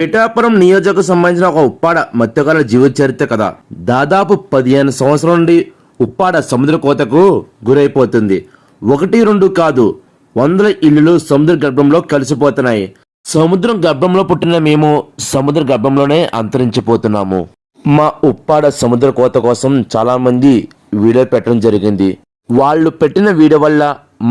పిఠాపురం నియోజకకు సంబంధించిన ఒక ఉప్పాడ మత్స్యకారుల జీవిత చరిత్ర కథ. దాదాపు పదిహేను సంవత్సరాల నుండి ఉప్పాడ సముద్ర కోతకు గురైపోతుంది. ఒకటి రెండు కాదు వందల ఇల్లులు సముద్ర గర్భంలో కలిసిపోతున్నాయి. సముద్రం గర్భంలో పుట్టిన మేము సముద్ర గర్భంలోనే అంతరించిపోతున్నాము. మా ఉప్పాడ సముద్ర కోత కోసం చాలా మంది వీడియో పెట్టడం జరిగింది. వాళ్ళు పెట్టిన వీడియో వల్ల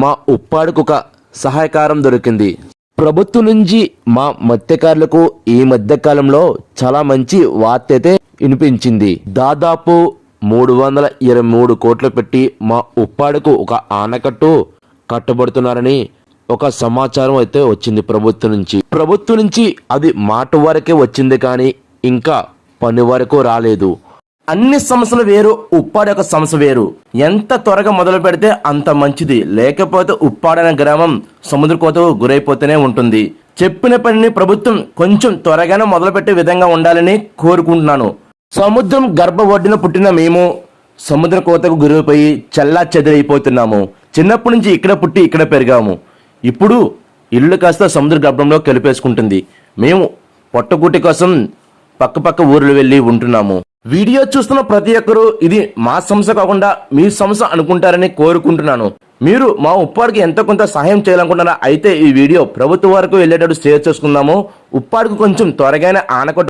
మా ఉప్పాడుకు ఒక సహాయకారం దొరికింది. ప్రభుత్వం నుంచి మా మత్స్యకారులకు ఈ మధ్య కాలంలో చాలా మంచి వార్త అయితే వినిపించింది. దాదాపు మూడు వందల ఇరవై మూడు కోట్లు పెట్టి మా ఉప్పాడుకు ఒక ఆనకట్టు కట్టబడుతున్నారని ఒక సమాచారం అయితే వచ్చింది ప్రభుత్వం నుంచి. ప్రభుత్వం నుంచి అది మాట వరకే వచ్చింది కానీ ఇంకా పని వరకు రాలేదు. అన్ని సమస్యలు వేరు ఉప్పాడ యొక్క సమస్య వేరు. ఎంత త్వరగా మొదలు పెడితే అంత మంచిది. లేకపోతే ఉప్పాడైన గ్రామం సముద్ర కోతకు గురైపోతూనే ఉంటుంది. చెప్పిన పనిని ప్రభుత్వం కొంచెం త్వరగానే మొదలుపెట్టే విధంగా ఉండాలని కోరుకుంటున్నాను. సముద్రం గర్భ ఒడ్డున పుట్టిన మేము సముద్ర కోతకు గురైపోయి చల్లా చెదిరైపోతున్నాము. చిన్నప్పటి నుంచి ఇక్కడ పుట్టి ఇక్కడ పెరిగాము. ఇప్పుడు ఇల్లు కాస్త సముద్ర గర్భంలో కలిపేసుకుంటుంది. మేము పొట్టగూటి కోసం పక్కపక్క ఊర్లు వెళ్ళి ఉంటున్నాము. వీడియో చూస్తున్న ప్రతి ఒక్కరూ ఇది మా సంస్థ కాకుండా మీ సంస్థ అనుకుంటారని కోరుకుంటున్నాను. మీరు మా ఉప్పాడికి ఎంత కొంత సహాయం చేయాలనుకుంటున్నారా? అయితే ఈ వీడియో ప్రభుత్వం వరకు వెళ్ళేటట్టు షేర్ చేసుకుందాము. ఉప్పాడికి కొంచెం త్వరగానే ఆనకట్టు